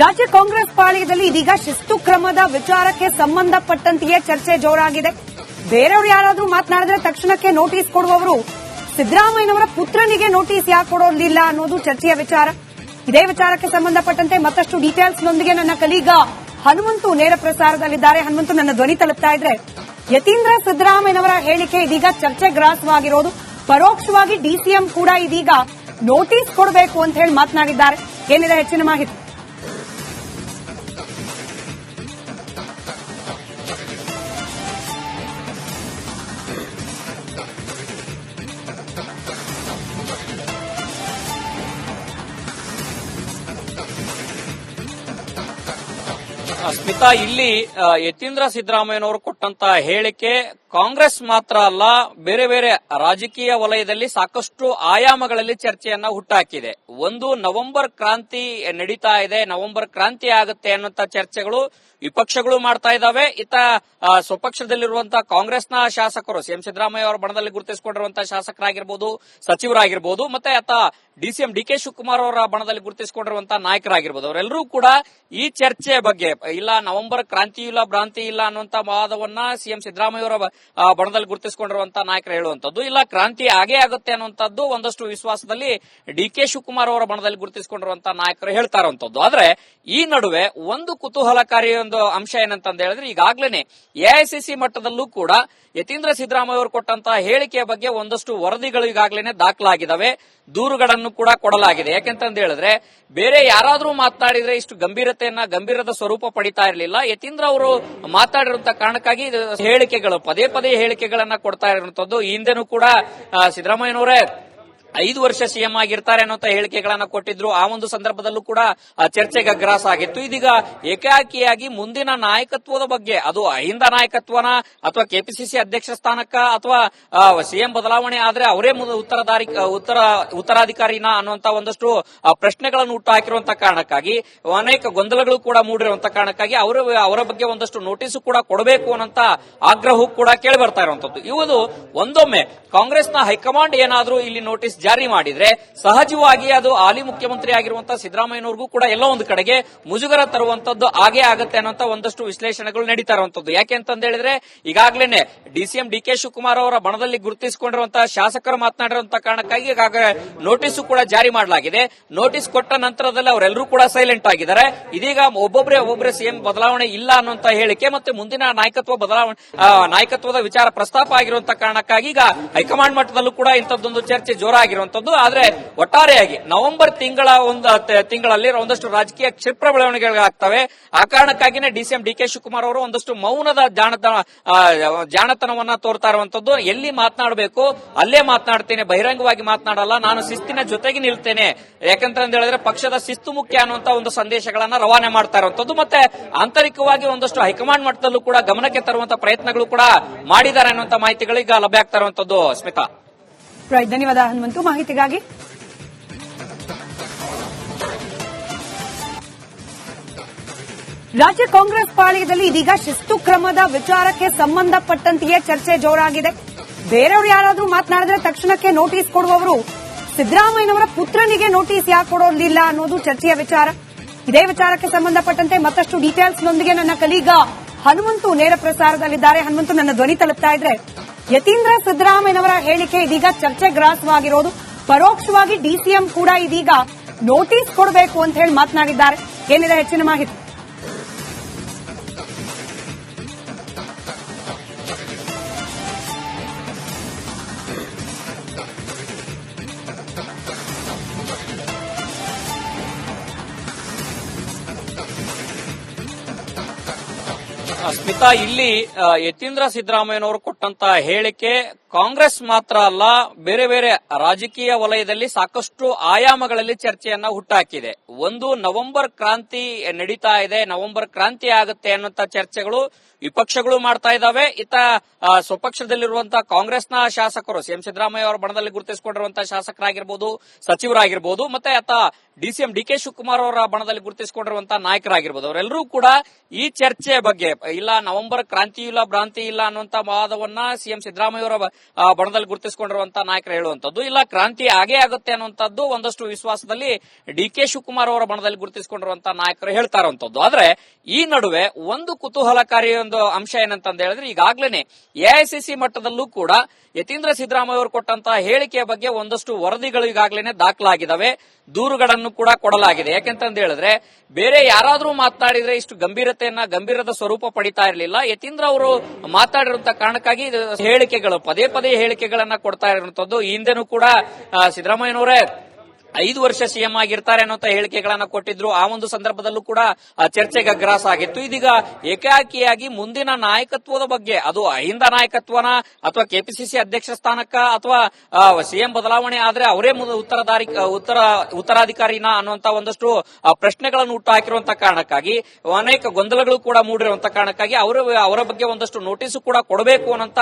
ರಾಜ್ಯ ಕಾಂಗ್ರೆಸ್ ಪಾಳ್ಯದಲ್ಲಿ ಇದೀಗ ಶಿಸ್ತು ಕ್ರಮದ ವಿಚಾರಕ್ಕೆ ಸಂಬಂಧಪಟ್ಟಂತೆಯೇ ಚರ್ಚೆ ಜೋರಾಗಿದೆ. ಬೇರೆಯವರು ಯಾರಾದರೂ ಮಾತನಾಡಿದ್ರೆ ತಕ್ಷಣಕ್ಕೆ ನೋಟಿಸ್ ಕೊಡುವವರು ಸಿದ್ದರಾಮಯ್ಯನವರ ಪುತ್ರನಿಗೆ ನೋಟಿಸ್ ಯಾಕೆ ಕೊಡೋದಿಲ್ಲ ಅನ್ನೋದು ಚರ್ಚೆಯ ವಿಚಾರ. ಇದೇ ವಿಚಾರಕ್ಕೆ ಸಂಬಂಧಪಟ್ಟಂತೆ ಮತ್ತಷ್ಟು ಡೀಟೇಲ್ಸ್ ನೊಂದಿಗೆ ನನ್ನ ಕಲೀಗ ಹನುಮಂತು ನೇರ ಪ್ರಸಾರದಲ್ಲಿದ್ದಾರೆ. ಹನುಮಂತು, ನನ್ನ ಧ್ವನಿ ತಲುಪ್ತಾ ಇದ್ರೆ ಯತೀಂದ್ರ ಸಿದ್ದರಾಮಯ್ಯನವರ ಹೇಳಿಕೆ ಇದೀಗ ಚರ್ಚೆ ಗ್ರಾಸವಾಗಿರೋದು. ಪರೋಕ್ಷವಾಗಿ ಡಿಸಿಎಂ ಕೂಡ ಇದೀಗ ನೋಟಿಸ್ ಕೊಡಬೇಕು ಅಂತ ಹೇಳಿ ಮಾತನಾಡಿದ್ದಾರೆ. ಏನಿದೆ ಹೆಚ್ಚಿನ ಮಾಹಿತಿ? ಸ್ಮಿತಾ ಇಲ್ಲಿ ಯತೀಂದ್ರ ಸಿದ್ದರಾಮಯ್ಯನವರು ಕೊಟ್ಟಂತ ಹೇಳಿಕೆ ಕಾಂಗ್ರೆಸ್ ಮಾತ್ರ ಅಲ್ಲ ಬೇರೆ ಬೇರೆ ರಾಜಕೀಯ ವಲಯದಲ್ಲಿ ಸಾಕಷ್ಟು ಆಯಾಮಗಳಲ್ಲಿ ಚರ್ಚೆಯನ್ನ ಹುಟ್ಟಾಕಿದೆ. ಒಂದು ನವೆಂಬರ್ ಕ್ರಾಂತಿ ನಡೀತಾ ಇದೆ ನವೆಂಬರ್ ಕ್ರಾಂತಿ ಆಗುತ್ತೆ ಅನ್ನುವಂತ ಚರ್ಚೆಗಳು ವಿಪಕ್ಷಗಳು ಮಾಡ್ತಾ ಇದ್ದಾವೆ. ಇತ ಆ, ಸ್ವಪಕ್ಷದಲ್ಲಿರುವಂತಹ ಕಾಂಗ್ರೆಸ್ನ ಶಾಸಕರು ಸಿಎಂ ಸಿದ್ದರಾಮಯ್ಯ ಅವರ ಬಣದಲ್ಲಿ ಗುರುತಿಸಿಕೊಂಡಿರುವಂತಹ ಶಾಸಕರಾಗಿರ್ಬೋದು ಸಚಿವರಾಗಿರ್ಬೋದು ಮತ್ತೆ ಆತ ಡಿಸಿಎಂ ಡಿ ಕೆ ಶಿವಕುಮಾರ್ ಅವರ ಬಣದಲ್ಲಿ ಗುರುತಿಸಿಕೊಂಡಿರುವಂತಹ ನಾಯಕರಾಗಿರ್ಬೋದು. ಅವರೆಲ್ಲರೂ ಕೂಡ ಈ ಚರ್ಚೆ ಬಗ್ಗೆ ಇಲ್ಲ ನವೆಂಬರ್ ಕ್ರಾಂತಿ ಇಲ್ಲ ಭ್ರಾಂತಿ ಇಲ್ಲ ಅನ್ನುವಂತ ವಾದವನ್ನ ಸಿಎಂ ಸಿದ್ದರಾಮಯ್ಯ ಅವರ ಬಣದಲ್ಲಿ ಗುರುತಿಸಿಕೊಂಡಿರುವಂತಹ ನಾಯಕರು ಹೇಳುವಂತದ್ದು ಇಲ್ಲ, ಕ್ರಾಂತಿ ಆಗೇ ಆಗುತ್ತೆ ಅನ್ನುವಂಥದ್ದು ಒಂದಷ್ಟು ವಿಶ್ವಾಸದಲ್ಲಿ ಡಿ ಕೆ ಶಿವಕುಮಾರ್ ಅವರ ಬಣದಲ್ಲಿ ಗುರುತಿಸಿಕೊಂಡಿರುವಂತಹ ನಾಯಕರು ಹೇಳ್ತಾ ಇರುವಂತದ್ದು ಆದ್ರೆ, ಈ ನಡುವೆ ಒಂದು ಕುತೂಹಲಕಾರಿ ಒಂದು ಅಂಶ ಏನಂತಂದ ಹೇಳಿದ್ರೆ ಈಗಾಗಲೇ ಎಐಸಿಸಿ ಮಟ್ಟದಲ್ಲೂ ಕೂಡ ಯತೀಂದ್ರ ಸಿದ್ದರಾಮಯ್ಯ ಅವರು ಕೊಟ್ಟಂತಹ ಹೇಳಿಕೆಯ ಬಗ್ಗೆ ಒಂದಷ್ಟು ವರದಿಗಳು ಈಗಾಗಲೇ ದಾಖಲಾಗಿದ್ದಾವೆ ದೂರುಗಳನ್ನು ಕೂಡ ಕೊಡಲಾಗಿದೆ. ಯಾಕೆಂತಂದ ಹೇಳಿದ್ರೆ, ಬೇರೆ ಯಾರಾದ್ರೂ ಮಾತನಾಡಿದ್ರೆ ಇಷ್ಟು ಗಂಭೀರತೆಯನ್ನ, ಗಂಭೀರದ ಸ್ವರೂಪ ಪಡಿತಾ ಇರಲಿಲ್ಲ. ಯತೀಂದ್ರ ಅವರು ಮಾತಾಡಿರುವಂತಹ ಕಾರಣಕ್ಕಾಗಿ ಇದು ಹೇಳಿಕೆಗಳು ಪದೇ ಪದೇ ಹೇಳಿಕೆಗಳನ್ನ ಕೊಡ್ತಾ ಇರುವಂತದ್ದು. ಹಿಂದೆನೂ ಕೂಡ ಸಿದ್ದರಾಮಯ್ಯನವರೇ ಐದು ವರ್ಷ ಸಿಎಂ ಆಗಿರ್ತಾರೆ ಅನ್ನುವಂತ ಹೇಳಿಕೆಗಳನ್ನ ಕೊಟ್ಟಿದ್ರು. ಆ ಒಂದು ಸಂದರ್ಭದಲ್ಲೂ ಕೂಡ ಚರ್ಚೆಗೆ ಗ್ರಾಸ ಆಗಿತ್ತು. ಇದೀಗ ಏಕಾಕಿಯಾಗಿ ಮುಂದಿನ ನಾಯಕತ್ವದ ಬಗ್ಗೆ, ಅದು ಅಹಿಂದ ನಾಯಕತ್ವನ ಅಥವಾ ಕೆಪಿಸಿಸಿ ಅಧ್ಯಕ್ಷ ಸ್ಥಾನಕ್ಕ ಅಥವಾ ಸಿಎಂ ಬದಲಾವಣೆ ಆದ್ರೆ ಅವರೇ ಉತ್ತರದಾರಿ, ಉತ್ತರ, ಉತ್ತರಾಧಿಕಾರಿನ ಅನ್ನುವಂತ ಒಂದಷ್ಟು ಪ್ರಶ್ನೆಗಳನ್ನು ಹುಟ್ಟು ಹಾಕಿರುವಂತ ಕಾರಣಕ್ಕಾಗಿ, ಅನೇಕ ಗೊಂದಲಗಳು ಕೂಡ ಮೂಡಿರುವಂತ ಕಾರಣಕ್ಕಾಗಿ ಅವರ ಅವರ ಬಗ್ಗೆ ಒಂದಷ್ಟು ನೋಟಿಸ್ ಕೂಡ ಕೊಡಬೇಕು ಅನ್ನೋಂತ ಆಗ್ರಹ ಕೂಡ ಕೇಳಿ ಬರ್ತಾ ಇರುವಂತದ್ದು ಇವುದು ಒಂದೊಮ್ಮೆ ಕಾಂಗ್ರೆಸ್ನ ಹೈಕಮಾಂಡ್ ಏನಾದರೂ ಇಲ್ಲಿ ನೋಟಿಸ್ ಜಾರಿ ಮಾಡಿದ್ರೆ ಸಹಜವಾಗಿ ಅದು ಹಾಲಿ ಮುಖ್ಯಮಂತ್ರಿ ಆಗಿರುವಂತಹ ಸಿದ್ದರಾಮಯ್ಯನವ್ರಿಗೂ ಕೂಡ ಎಲ್ಲ ಒಂದು ಕಡೆಗೆ ಮುಜುಗರ ತರುವಂತದ್ದು ಆಗೇ ಆಗುತ್ತೆ ಅನ್ನೋಂತ ಒಂದಷ್ಟು ವಿಶ್ಲೇಷಣೆಗಳು ನಡೀತಾ ಇರುವಂತದ್ದು. ಯಾಕೆ ಅಂತಂದ ಹೇಳಿದ್ರೆ ಈಗಾಗಲೇ ಡಿಸಿಎಂ ಡಿ ಕೆ ಶಿವಕುಮಾರ್ ಅವರ ಬಣದಲ್ಲಿ ಗುರುತಿಸಿಕೊಂಡಿರುವಂತಹ ಶಾಸಕರು ಮಾತನಾಡಿರುವಂತಹ ಕಾರಣಕ್ಕಾಗಿ ಈಗಾಗಲೇ ನೋಟಿಸ್ ಕೂಡ ಜಾರಿ ಮಾಡಲಾಗಿದೆ. ನೋಟಿಸ್ ಕೊಟ್ಟ ನಂತರದಲ್ಲಿ ಅವರೆಲ್ಲರೂ ಕೂಡ ಸೈಲೆಂಟ್ ಆಗಿದ್ದಾರೆ. ಇದೀಗ ಒಬ್ಬೊಬ್ಬರೇ ಒಬ್ಬೊಬ್ಬರೇ ಸಿಎಂ ಬದಲಾವಣೆ ಇಲ್ಲ ಅನ್ನುವಂತ ಹೇಳಿಕೆ ಮತ್ತೆ ಮುಂದಿನ ನಾಯಕತ್ವ ಬದಲಾವಣೆ ನಾಯಕತ್ವದ ವಿಚಾರ ಪ್ರಸ್ತಾಪ ಆಗಿರುವಂತಹ ಕಾರಣಕ್ಕಾಗಿ ಈಗ ಹೈಕಮಾಂಡ್ ಮಟ್ಟದಲ್ಲೂ ಕೂಡ ಇಂಥದ್ದೊಂದು ಚರ್ಚೆ ಜೋರಾಗಿರುವಂತದ್ದು ಆದ್ರೆ ಒಟ್ಟಾರೆಯಾಗಿ ನವೆಂಬರ್ ತಿಂಗಳ ಒಂದು ತಿಂಗಳಲ್ಲಿ ಒಂದಷ್ಟು ರಾಜಕೀಯ ಕ್ಷಿಪ್ರ ಬೆಳವಣಿಗೆಗಳಾಗ್ತವೆ ಆ ಕಾರಣಕ್ಕಾಗಿನೇ ಡಿಸಿಎಂ ಡಿ ಕೆ ಶಿವಕುಮಾರ್ ಅವರು ಒಂದಷ್ಟು ಮೌನದ ಜಾಣತನ ಜಾಣತನವನ್ನ ತೋರ್ತಾ ಇರುವಂತದ್ದು. ಎಲ್ಲಿ ಮಾತನಾಡಬೇಕು? ಅಲ್ಲೇ ಮಾತನಾಡ್ತೇನೆ. ಬಹಿರಂಗವಾಗಿ ಮಾತನಾಡಲ್ಲ. ನಾನು ಶಿಸ್ತಿನ ಜೊತೆಗೆ ನಿಲ್ತೇನೆ. ಯಾಕಂತ ಹೇಳಿದ್ರೆ ಪಕ್ಷದ ಶಿಸ್ತು ಮುಖ್ಯ ಅನ್ನುವಂತ ಒಂದು ಸಂದೇಶಗಳನ್ನ ರವಾನೆ ಮಾಡ್ತಾ ಇರುವಂತದ್ದು. ಮತ್ತೆ ಆಂತರಿಕವಾಗಿ ಒಂದಷ್ಟು ಹೈಕಮಾಂಡ್ ಮಟ್ಟದಲ್ಲೂ ಕೂಡ ಗಮನಕ್ಕೆ ತರುವಂತ ಪ್ರಯತ್ನಗಳು ಕೂಡ ಮಾಡಿದ್ದಾರೆ ಅನ್ನುವಂತ ಮಾಹಿತಿಗಳು ಈಗ ಲಭ್ಯ ಆಗ್ತಾ ಇರುವಂತದ್ದು. ಸ್ಮಿತಾ. ರೈಟ್ ಧನ್ಯವಾದ ಹನುಮಂತು. ಮಾಹಿತಿಗಾಗಿ ರಾಜ್ಯ ಕಾಂಗ್ರೆಸ್ ಪಾಳ್ಯದಲ್ಲಿ ಇದೀಗ ಶಿಸ್ತು ಕ್ರಮದ ವಿಚಾರಕ್ಕೆ ಸಂಬಂಧಪಟ್ಟಂತೆಯೇ ಚರ್ಚೆ ಜೋರಾಗಿದೆ. ಬೇರೆಯವರು ಯಾರಾದರೂ ಮಾತನಾಡಿದ್ರೆ ತಕ್ಷಣಕ್ಕೆ ನೋಟಿಸ್ ಕೊಡುವವರು ಸಿದ್ದರಾಮಯ್ಯನವರ ಪುತ್ರನಿಗೆ ನೋಟಿಸ್ ಯಾಕೆ ಕೊಡೋದಿಲ್ಲ ಅನ್ನೋದು ಚರ್ಚೆಯ ವಿಚಾರ. ಇದೇ ವಿಚಾರಕ್ಕೆ ಸಂಬಂಧಪಟ್ಟಂತೆ ಮತ್ತಷ್ಟು ಡೀಟೇಲ್ಸ್ ನೊಂದಿಗೆ ನನ್ನ ಕಲೀಗ ಹನುಮಂತು ನೇರ ಪ್ರಸಾರದಲ್ಲಿದ್ದಾರೆ. ಹನುಮಂತು, ನನ್ನ ಧ್ವನಿ ತಲುಪ್ತಾ ಇದ್ರೆ ಯತೀಂದ್ರ ಸಿದ್ದರಾಮಯ್ಯನವರ ಹೇಳಿಕೆ ಇದೀಗ ಚರ್ಚೆ ಗ್ರಾಸವಾಗಿರೋದು. ಪರೋಕ್ಷವಾಗಿ ಡಿಸಿಎಂ ಕೂಡ ಇದೀಗ ನೋಟಿಸ್ ಕೊಡಬೇಕು ಅಂತ ಹೇಳಿ ಮಾತನಾಡಿದ್ದಾರೆ. ಏನಿದೆ ಹೆಚ್ಚಿನ ಮಾಹಿತಿ? ಸ್ಮಿತಾ, ಇಲ್ಲಿ ಯತೀಂದ್ರ ಸಿದ್ದರಾಮಯ್ಯನವರು ಕೊಟ್ಟಂತ ಹೇಳಿಕೆ ಕಾಂಗ್ರೆಸ್ ಮಾತ್ರ ಅಲ್ಲ ಬೇರೆ ಬೇರೆ ರಾಜಕೀಯ ವಲಯದಲ್ಲಿ ಸಾಕಷ್ಟು ಆಯಾಮಗಳಲ್ಲಿ ಚರ್ಚೆಯನ್ನ ಹುಟ್ಟಾಕಿದೆ. ಒಂದು ನವೆಂಬರ್ ಕ್ರಾಂತಿ ನಡೀತಾ ಇದೆ ನವೆಂಬರ್ ಕ್ರಾಂತಿ ಆಗುತ್ತೆ ಅನ್ನುವಂತ ಚರ್ಚೆಗಳು ವಿಪಕ್ಷಗಳು ಮಾಡ್ತಾ ಇದ್ದಾವೆ. ಇತ ಆ, ಸ್ವಪಕ್ಷದಲ್ಲಿರುವಂತಹ ಕಾಂಗ್ರೆಸ್ನ ಶಾಸಕರು ಸಿಎಂ ಸಿದ್ದರಾಮಯ್ಯ ಅವರ ಬಣದಲ್ಲಿ ಗುರುತಿಸಿಕೊಂಡಿರುವಂತಹ ಶಾಸಕರಾಗಿರ್ಬೋದು ಸಚಿವರಾಗಿರ್ಬೋದು ಮತ್ತೆ ಆತ ಡಿಸಿಎಂ ಡಿ ಕೆ ಶಿವಕುಮಾರ್ ಅವರ ಬಣದಲ್ಲಿ ಗುರುತಿಸಿಕೊಂಡಿರುವಂತಹ ನಾಯಕರಾಗಿರ್ಬೋದು. ಅವರೆಲ್ಲರೂ ಕೂಡ ಈ ಚರ್ಚೆ ಬಗ್ಗೆ ಇಲ್ಲ ನವೆಂಬರ್ ಕ್ರಾಂತಿ ಇಲ್ಲ ಭ್ರಾಂತಿ ಇಲ್ಲ ಅನ್ನುವಂತ ವಾದವನ್ನ ವಾದವನ್ನ ಸಿಎಂ ಸಿದ್ದರಾಮಯ್ಯ ಅವರ ಬಣದಲ್ಲಿ ಗುರುತಿಸಿಕೊಂಡಿರುವಂತಹ ನಾಯಕರು ಹೇಳುವಂತದ್ದು ಇಲ್ಲ, ಕ್ರಾಂತಿ ಆಗೇ ಆಗುತ್ತೆ ಅನ್ನುವಂಥದ್ದು ಒಂದಷ್ಟು ವಿಶ್ವಾಸದಲ್ಲಿ ಡಿ ಕೆ ಶಿವಕುಮಾರ್ ಅವರ ಬಣದಲ್ಲಿ ಗುರುತಿಸಿಕೊಂಡಿರುವಂತಹ ನಾಯಕರು ಹೇಳ್ತಾ ಇರುವಂತದ್ದು ಆದ್ರೆ, ಈ ನಡುವೆ ಒಂದು ಕುತೂಹಲಕಾರಿ ಒಂದು ಅಂಶ ಏನಂತಂದ ಹೇಳಿದ್ರೆ ಈಗಾಗಲೇ ಎಐಸಿಸಿ ಮಟ್ಟದಲ್ಲೂ ಕೂಡ ಯತೀಂದ್ರ ಸಿದ್ದರಾಮಯ್ಯ ಅವರು ಕೊಟ್ಟಂತಹ ಹೇಳಿಕೆಯ ಬಗ್ಗೆ ಒಂದಷ್ಟು ವರದಿಗಳು ಈಗಾಗಲೇ ದಾಖಲಾಗಿದ್ದಾವೆ ದೂರುಗಳನ್ನು ಕೂಡ ಕೊಡಲಾಗಿದೆ. ಯಾಕೆಂತಂದ ಹೇಳಿದ್ರೆ, ಬೇರೆ ಯಾರಾದ್ರೂ ಮಾತನಾಡಿದ್ರೆ ಇಷ್ಟು ಗಂಭೀರತೆಯನ್ನ, ಗಂಭೀರದ ಸ್ವರೂಪ ಪಡಿತಾ ಇರಲಿಲ್ಲ. ಯತೀಂದ್ರ ಅವರು ಮಾತಾಡಿರುವಂತ ಕಾರಣಕ್ಕಾಗಿ ಹೇಳಿಕೆಗಳು, ಪದೇ ಪದೇ ಹೇಳಿಕೆಗಳನ್ನ ಕೊಡ್ತಾ ಇರುವಂತದ್ದು. ಈ ಹಿಂದೆನೂ ಕೂಡ ಸಿದ್ದರಾಮಯ್ಯನವರೇ ಐದು ವರ್ಷ ಸಿಎಂ ಆಗಿರ್ತಾರೆ ಅನ್ನುವಂತ ಹೇಳಿಕೆಗಳನ್ನ ಕೊಟ್ಟಿದ್ರು. ಆ ಒಂದು ಸಂದರ್ಭದಲ್ಲೂ ಕೂಡ ಚರ್ಚೆಗೆ ಗ್ರಾಸ ಆಗಿತ್ತು. ಇದೀಗ ಏಕಾಕಿಯಾಗಿ ಮುಂದಿನ ನಾಯಕತ್ವದ ಬಗ್ಗೆ, ಅದು ಅಹಿಂದ ನಾಯಕತ್ವನ ಅಥವಾ ಕೆಪಿಸಿಸಿ ಅಧ್ಯಕ್ಷ ಸ್ಥಾನಕ್ಕ ಅಥವಾ ಸಿಎಂ ಬದಲಾವಣೆ ಆದ್ರೆ ಅವರೇ ಉತ್ತರದಾರಿ, ಉತ್ತರ, ಉತ್ತರಾಧಿಕಾರಿನ ಅನ್ನುವಂತ ಒಂದಷ್ಟು ಪ್ರಶ್ನೆಗಳನ್ನು ಹುಟ್ಟು ಹಾಕಿರುವಂತಹ ಕಾರಣಕ್ಕಾಗಿ, ಅನೇಕ ಗೊಂದಲಗಳು ಕೂಡ ಮೂಡಿರುವಂತಹ ಕಾರಣಕ್ಕಾಗಿ ಅವರ ಅವರ ಬಗ್ಗೆ ಒಂದಷ್ಟು ನೋಟಿಸ್ ಕೂಡ ಕೊಡಬೇಕು ಅನ್ನೋಂತ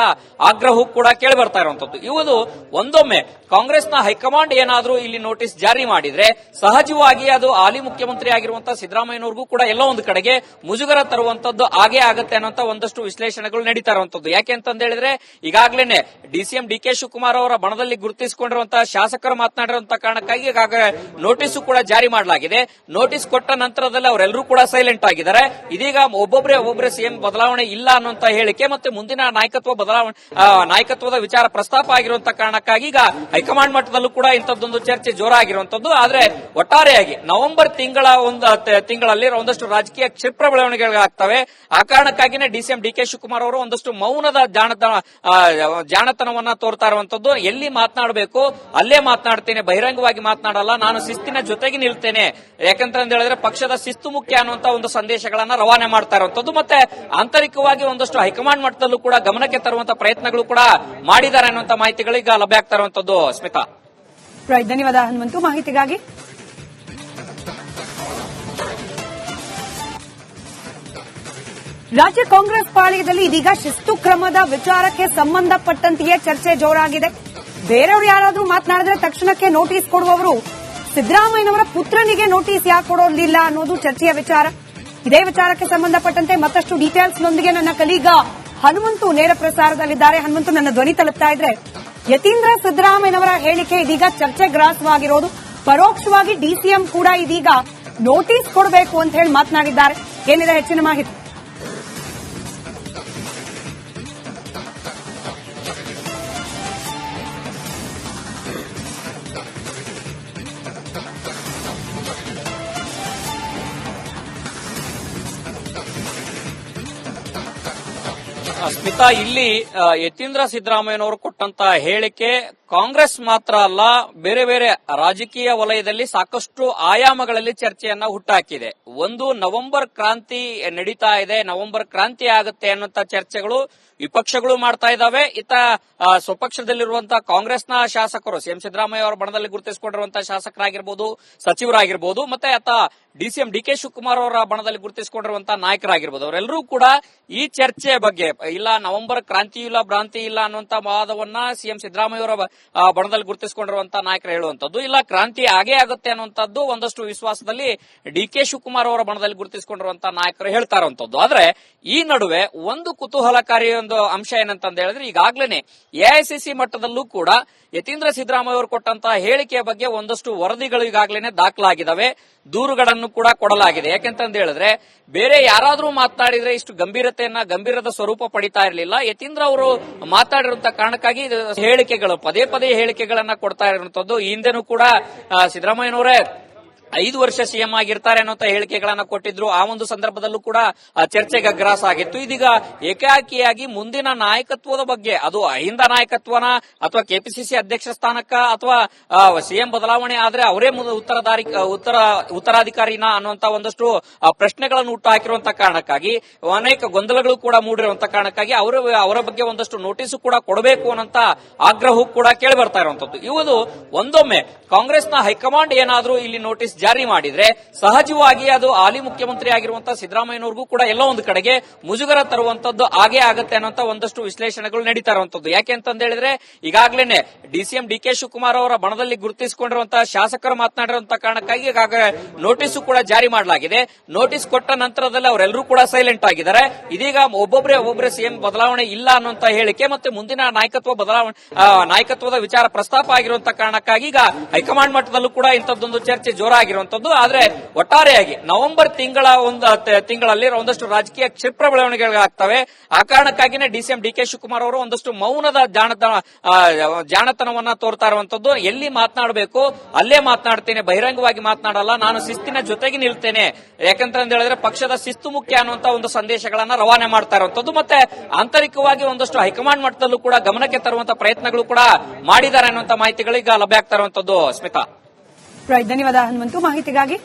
ಆಗ್ರಹ ಕೂಡ ಕೇಳಿ ಬರ್ತಾ ಇರುವಂತದ್ದು ಇವುದು ಒಂದೊಮ್ಮೆ ಕಾಂಗ್ರೆಸ್ನ ಹೈಕಮಾಂಡ್ ಏನಾದರೂ ಇಲ್ಲಿ ನೋಟಿಸ್ ಜಾರಿ ಮಾಡಿದ್ರೆ ಸಹಜವಾಗಿ ಅದು ಹಾಲಿ ಮುಖ್ಯಮಂತ್ರಿ ಆಗಿರುವಂತಹ ಸಿದ್ದರಾಮಯ್ಯನವ್ರಿಗೂ ಕೂಡ ಎಲ್ಲ ಒಂದು ಕಡೆಗೆ ಮುಜುಗರ ತರುವಂತದ್ದು ಆಗೇ ಆಗುತ್ತೆ ಅನ್ನೋಂತ ಒಂದಷ್ಟು ವಿಶ್ಲೇಷಣೆಗಳು ನಡೀತಾ ಇರುವಂತದ್ದು. ಯಾಕೆ ಅಂತಂದ ಹೇಳಿದ್ರೆ ಈಗಾಗಲೇ ಡಿಸಿಎಂ ಡಿ ಕೆ ಶಿವಕುಮಾರ್ ಅವರ ಬಣದಲ್ಲಿ ಗುರುತಿಸಿಕೊಂಡಿರುವಂತಹ ಶಾಸಕರು ಮಾತನಾಡಿರುವಂತಹ ಕಾರಣಕ್ಕಾಗಿ ಈಗಾಗಲೇ ನೋಟಿಸ್ ಕೂಡ ಜಾರಿ ಮಾಡಲಾಗಿದೆ. ನೋಟಿಸ್ ಕೊಟ್ಟ ನಂತರದಲ್ಲಿ ಅವರೆಲ್ಲರೂ ಕೂಡ ಸೈಲೆಂಟ್ ಆಗಿದ್ದಾರೆ. ಇದೀಗ ಒಬ್ಬೊಬ್ಬರೇ ಒಬ್ಬೊಬ್ಬರೇ ಸಿಎಂ ಬದಲಾವಣೆ ಇಲ್ಲ ಅನ್ನುವಂತ ಹೇಳಿಕೆ ಮತ್ತೆ ಮುಂದಿನ ನಾಯಕತ್ವ ಬದಲಾವಣೆ ನಾಯಕತ್ವದ ವಿಚಾರ ಪ್ರಸ್ತಾಪ ಆಗಿರುವಂತಹ ಕಾರಣಕ್ಕಾಗಿ ಈಗ ಹೈಕಮಾಂಡ್ ಮಟ್ಟದಲ್ಲೂ ಕೂಡ ಇಂಥದ್ದೊಂದು ಚರ್ಚೆ ಜೋರಾಗಿರುವಂತದ್ದು ಆದ್ರೆ ಒಟ್ಟಾರೆಯಾಗಿ ನವೆಂಬರ್ ತಿಂಗಳ ಒಂದು ತಿಂಗಳಲ್ಲಿ ಒಂದಷ್ಟು ರಾಜಕೀಯ ಕ್ಷಿಪ್ರ ಬೆಳವಣಿಗೆಗಳಾಗ್ತವೆ ಆ ಕಾರಣಕ್ಕಾಗಿನೇ ಡಿಸಿಎಂ ಡಿ ಕೆ ಶಿವಕುಮಾರ್ ಅವರು ಒಂದಷ್ಟು ಮೌನದ ಜಾಣತನ ಜಾಣತನವನ್ನ ತೋರ್ತಾ ಇರುವಂತದ್ದು. ಎಲ್ಲಿ ಮಾತನಾಡಬೇಕು? ಅಲ್ಲೇ ಮಾತನಾಡ್ತೇನೆ. ಬಹಿರಂಗವಾಗಿ ಮಾತನಾಡಲ್ಲ. ನಾನು ಶಿಸ್ತಿನ ಜೊತೆಗೆ ನಿಲ್ತೇನೆ. ಯಾಕಂತ ಹೇಳಿದ್ರೆ ಪಕ್ಷದ ಶಿಸ್ತು ಮುಖ್ಯ ಅನ್ನುವಂತ ಒಂದು ಸಂದೇಶಗಳನ್ನ ರವಾನೆ ಮಾಡ್ತಾ ಇರುವಂತದ್ದು. ಮತ್ತೆ ಆಂತರಿಕವಾಗಿ ಒಂದಷ್ಟು ಹೈಕಮಾಂಡ್ ಮಟ್ಟದಲ್ಲೂ ಕೂಡ ಗಮನಕ್ಕೆ ತರುವಂತ ಪ್ರಯತ್ನಗಳು ಕೂಡ ಮಾಡಿದ್ದಾರೆ ಅನ್ನುವಂತ ಮಾಹಿತಿಗಳು ಈಗ ಲಭ್ಯ ಆಗ್ತಾ ಇರುವಂತದ್ದು. ಸ್ಮಿತಾ. ರೈಟ್ ಧನ್ಯವಾದ ಹನುಮಂತು. ಮಾಹಿತಿಗಾಗಿ ರಾಜ್ಯ ಕಾಂಗ್ರೆಸ್ ಪಾಳ್ಯದಲ್ಲಿ ಇದೀಗ ಶಿಸ್ತು ಕ್ರಮದ ವಿಚಾರಕ್ಕೆ ಸಂಬಂಧಪಟ್ಟಂತೆಯೇ ಚರ್ಚೆ ಜೋರಾಗಿದೆ. ಬೇರೆಯವರು ಯಾರಾದರೂ ಮಾತನಾಡಿದ್ರೆ ತಕ್ಷಣಕ್ಕೆ ನೋಟಿಸ್ ಕೊಡುವವರು ಸಿದ್ದರಾಮಯ್ಯನವರ ಪುತ್ರನಿಗೆ ನೋಟಿಸ್ ಯಾಕೆ ಕೊಡೋದಿಲ್ಲ ಅನ್ನೋದು ಚರ್ಚೆಯ ವಿಚಾರ. ಇದೇ ವಿಚಾರಕ್ಕೆ ಸಂಬಂಧಪಟ್ಟಂತೆ ಮತ್ತಷ್ಟು ಡೀಟೇಲ್ಸ್ ನೊಂದಿಗೆ ನನ್ನ ಕಲೀಗ ಹನುಮಂತು ನೇರ ಪ್ರಸಾರದಲ್ಲಿದ್ದಾರೆ. ಹನುಮಂತು, ನನ್ನ ಧ್ವನಿ ತಲುಪ್ತಾ ಇದ್ರೆ ಯತೀಂದ್ರ ಸಿದ್ದರಾಮಯ್ಯನವರ ಹೇಳಿಕೆ ಇದೀಗ ಚರ್ಚೆ ಗ್ರಾಸವಾಗಿರೋದು. ಪರೋಕ್ಷವಾಗಿ ಡಿಸಿಎಂ ಕೂಡ ಇದೀಗ ನೋಟಿಸ್ ಕೊಡಬೇಕು ಅಂತ ಹೇಳಿ ಮಾತನಾಡಿದ್ದಾರೆ. ಏನಿದೆ ಹೆಚ್ಚಿನ ಮಾಹಿತಿ? ಸ್ಮಿತಾ, ಇಲ್ಲಿ ಯತೀಂದ್ರ ಸಿದ್ದರಾಮಯ್ಯನವರು ಕೊಟ್ಟಂತ ಹೇಳಿಕೆ ಕಾಂಗ್ರೆಸ್ ಮಾತ್ರ ಅಲ್ಲ, ಬೇರೆ ಬೇರೆ ರಾಜಕೀಯ ವಲಯದಲ್ಲಿ ಸಾಕಷ್ಟು ಆಯಾಮಗಳಲ್ಲಿ ಚರ್ಚೆಯನ್ನ ಹುಟ್ಟಾಕಿದೆ. ಒಂದು ನವೆಂಬರ್ ಕ್ರಾಂತಿ ನಡೀತಾ ಇದೆ, ನವೆಂಬರ್ ಕ್ರಾಂತಿ ಆಗುತ್ತೆ ಅನ್ನುವಂತ ಚರ್ಚೆಗಳು ವಿಪಕ್ಷಗಳು ಮಾಡ್ತಾ ಇದ್ದಾವೆ. ಇತ ಸ್ವಪಕ್ಷದಲ್ಲಿರುವಂತ ಕಾಂಗ್ರೆಸ್ನ ಶಾಸಕರು ಸಿಎಂ ಸಿದ್ದರಾಮಯ್ಯ ಅವರ ಬಣದಲ್ಲಿ ಗುರುತಿಸಿಕೊಂಡಿರುವಂತಹ ಶಾಸಕರಾಗಿರ್ಬೋದು, ಸಚಿವರಾಗಿರ್ಬೋದು, ಮತ್ತೆ ಆತ ಡಿಸಿಎಂ ಡಿ ಕೆ ಶಿವಕುಮಾರ್ ಅವರ ಬಣದಲ್ಲಿ ಗುರುತಿಸಿಕೊಂಡಿರುವಂತಹ ನಾಯಕರಾಗಿರ್ಬೋದು. ಅವರೆಲ್ಲರೂ ಕೂಡ ಈ ಚರ್ಚೆ ಬಗ್ಗೆ, ಇಲ್ಲ ನವೆಂಬರ್ ಕ್ರಾಂತಿ ಇಲ್ಲ ಭ್ರಾಂತಿ ಇಲ್ಲ ಅನ್ನುವಂತ ವಾದವನ್ನ ಸಿಎಂ ಸಿದ್ದರಾಮಯ್ಯ ಅವರ ಬಣದಲ್ಲಿ ಗುರುತಿಸಿಕೊಂಡಿರುವಂತಹ ನಾಯಕರು ಹೇಳುವಂತದ್ದು ಇಲ್ಲ, ಕ್ರಾಂತಿ ಆಗೇ ಆಗುತ್ತೆ ಅನ್ನುವಂಥದ್ದು ಒಂದಷ್ಟು ವಿಶ್ವಾಸದಲ್ಲಿ ಡಿ ಕೆ ಶಿವಕುಮಾರ್ ಅವರ ಬಣದಲ್ಲಿ ಗುರುತಿಸಿಕೊಂಡಿರುವಂತಹ ನಾಯಕರು ಹೇಳ್ತಾ ಇರುವಂತದ್ದು ಆದ್ರೆ ಈ ನಡುವೆ ಒಂದು ಕುತೂಹಲಕಾರಿ ಒಂದು ಅಂಶ ಏನಂತಂದ ಹೇಳಿದ್ರೆ ಈಗಾಗಲೇ ಎಐಸಿಸಿ ಮಟ್ಟದಲ್ಲೂ ಕೂಡ ಯತೀಂದ್ರ ಸಿದ್ದರಾಮಯ್ಯ ಅವರು ಕೊಟ್ಟಂತಹ ಹೇಳಿಕೆಯ ಬಗ್ಗೆ ಒಂದಷ್ಟು ವರದಿಗಳು ಈಗಾಗಲೇ ದಾಖಲಾಗಿದ್ದಾವೆ ದೂರುಗಳನ್ನು ಕೂಡ ಕೊಡಲಾಗಿದೆ. ಯಾಕೆಂತಂದ ಹೇಳಿದ್ರೆ, ಬೇರೆ ಯಾರಾದ್ರೂ ಮಾತನಾಡಿದ್ರೆ ಇಷ್ಟು ಗಂಭೀರತೆಯನ್ನ, ಗಂಭೀರದ ಸ್ವರೂಪ ಪಡಿತಾ ಇರಲಿಲ್ಲ. ಯತೀಂದ್ರ ಅವರು ಮಾತಾಡಿರುವಂತ ಕಾರಣಕ್ಕಾಗಿ ಹೇಳಿಕೆಗಳು, ಪದೇ ಪದೇ ಹೇಳಿಕೆಗಳನ್ನ ಕೊಡ್ತಾ ಇರುವಂತದ್ದು. ಹಿಂದೆನೂ ಕೂಡ ಸಿದ್ದರಾಮಯ್ಯನವರೇ ಐದು ವರ್ಷ ಸಿಎಂ ಆಗಿರ್ತಾರೆ ಅನ್ನುವಂತ ಹೇಳಿಕೆಗಳನ್ನ ಕೊಟ್ಟಿದ್ರು. ಆ ಒಂದು ಸಂದರ್ಭದಲ್ಲೂ ಕೂಡ ಚರ್ಚೆಗೆ ಗ್ರಾಸ ಆಗಿತ್ತು. ಇದೀಗ ಏಕಾಕಿಯಾಗಿ ಮುಂದಿನ ನಾಯಕತ್ವದ ಬಗ್ಗೆ, ಅದು ಅಹಿಂದ ನಾಯಕತ್ವನ ಅಥವಾ ಕೆಪಿಸಿಸಿ ಅಧ್ಯಕ್ಷ ಸ್ಥಾನಕ್ಕ ಅಥವಾ ಸಿಎಂ ಬದಲಾವಣೆ ಆದ್ರೆ ಅವರೇ ಉತ್ತರದಾರಿ, ಉತ್ತರ, ಉತ್ತರಾಧಿಕಾರಿನ ಅನ್ನುವಂತ ಒಂದಷ್ಟು ಪ್ರಶ್ನೆಗಳನ್ನು ಹುಟ್ಟು ಹಾಕಿರುವಂತ ಕಾರಣಕ್ಕಾಗಿ, ಅನೇಕ ಗೊಂದಲಗಳು ಕೂಡ ಮೂಡಿರುವಂತ ಕಾರಣಕ್ಕಾಗಿ ಅವರ ಅವರ ಬಗ್ಗೆ ಒಂದಷ್ಟು ನೋಟಿಸ್ ಕೂಡ ಕೊಡಬೇಕು ಅನ್ನೋಂತ ಆಗ್ರಹ ಕೂಡ ಕೇಳಿ ಬರ್ತಾ ಇರುವಂತದ್ದು ಇವುದು ಒಂದೊಮ್ಮೆ ಕಾಂಗ್ರೆಸ್ನ ಹೈಕಮಾಂಡ್ ಏನಾದರೂ ಇಲ್ಲಿ ನೋಟಿಸ್ ಜಾರಿ ಮಾಡಿದ್ರೆ ಸಹಜವಾಗಿ ಅದು ಹಾಲಿ ಮುಖ್ಯಮಂತ್ರಿ ಆಗಿರುವಂತಹ ಸಿದ್ದರಾಮಯ್ಯನವ್ರಿಗೂ ಕೂಡ ಎಲ್ಲ ಒಂದು ಕಡೆಗೆ ಮುಜುಗರ ತರುವಂತದ್ದು ಆಗೇ ಆಗುತ್ತೆ ಅನ್ನೋಂತ ಒಂದಷ್ಟು ವಿಶ್ಲೇಷಣೆಗಳು ನಡೀತಾ ಇರುವಂತದ್ದು. ಯಾಕೆ ಅಂತಂದ ಹೇಳಿದ್ರೆ ಈಗಾಗಲೇ ಡಿಸಿಎಂ ಡಿ ಕೆ ಶಿವಕುಮಾರ್ ಅವರ ಬಣದಲ್ಲಿ ಗುರುತಿಸಿಕೊಂಡಿರುವಂತಹ ಶಾಸಕರು ಮಾತನಾಡಿರುವಂತಹ ಕಾರಣಕ್ಕಾಗಿ ಈಗಾಗಲೇ ನೋಟಿಸ್ ಕೂಡ ಜಾರಿ ಮಾಡಲಾಗಿದೆ. ನೋಟಿಸ್ ಕೊಟ್ಟ ನಂತರದಲ್ಲಿ ಅವರೆಲ್ಲರೂ ಕೂಡ ಸೈಲೆಂಟ್ ಆಗಿದ್ದಾರೆ. ಇದೀಗ ಒಬ್ಬೊಬ್ಬರೇ ಒಬ್ಬೊಬ್ಬರೇ ಸಿಎಂ ಬದಲಾವಣೆ ಇಲ್ಲ ಅನ್ನುವಂತ ಹೇಳಿಕೆ ಮತ್ತೆ ಮುಂದಿನ ನಾಯಕತ್ವ ಬದಲಾವಣೆ ನಾಯಕತ್ವದ ವಿಚಾರ ಪ್ರಸ್ತಾಪ ಆಗಿರುವಂತಹ ಕಾರಣಕ್ಕಾಗಿ ಈಗ ಹೈಕಮಾಂಡ್ ಮಟ್ಟದಲ್ಲೂ ಕೂಡ ಇಂಥದ್ದೊಂದು ಚರ್ಚೆ ಜೋರಾಗಿರುವಂತದ್ದು ಆದ್ರೆ ಒಟ್ಟಾರೆಯಾಗಿ ನವೆಂಬರ್ ತಿಂಗಳ ಒಂದು ತಿಂಗಳಲ್ಲಿ ಒಂದಷ್ಟು ರಾಜಕೀಯ ಕ್ಷಿಪ್ರ ಬೆಳವಣಿಗೆಗಳಾಗ್ತವೆ ಆ ಕಾರಣಕ್ಕಾಗಿನೇ ಡಿಸಿಎಂ ಡಿ ಕೆ ಶಿವಕುಮಾರ್ ಅವರು ಒಂದಷ್ಟು ಮೌನದ ಜಾಣತನ ಜಾಣತನವನ್ನ ತೋರ್ತಾ ಇರುವಂತದ್ದು. ಎಲ್ಲಿ ಮಾತನಾಡಬೇಕು? ಅಲ್ಲೇ ಮಾತನಾಡ್ತೇನೆ. ಬಹಿರಂಗವಾಗಿ ಮಾತನಾಡಲ್ಲ. ನಾನು ಶಿಸ್ತಿನ ಜೊತೆಗೆ ನಿಲ್ತೇನೆ. ಯಾಕಂತ ಹೇಳಿದ್ರೆ ಪಕ್ಷದ ಶಿಸ್ತು ಮುಖ್ಯ ಅನ್ನುವಂತ ಒಂದು ಸಂದೇಶಗಳನ್ನ ರವಾನೆ ಮಾಡ್ತಾ ಇರುವಂತದ್ದು. ಮತ್ತೆ ಆಂತರಿಕವಾಗಿ ಒಂದಷ್ಟು ಹೈಕಮಾಂಡ್ ಮಟ್ಟದಲ್ಲೂ ಕೂಡ ಗಮನಕ್ಕೆ ತರುವಂತ ಪ್ರಯತ್ನಗಳು ಕೂಡ ಮಾಡಿದ್ದಾರೆ ಅನ್ನುವಂತ ಮಾಹಿತಿಗಳು ಈಗ ಲಭ್ಯ ಆಗ್ತಾ ಇರುವಂತದ್ದು. ಸ್ಮಿತಾ. ರೈಟ್ ಧನ್ಯವಾದ ಹನುಮಂತು. ಮಾಹಿತಿಗಾಗಿ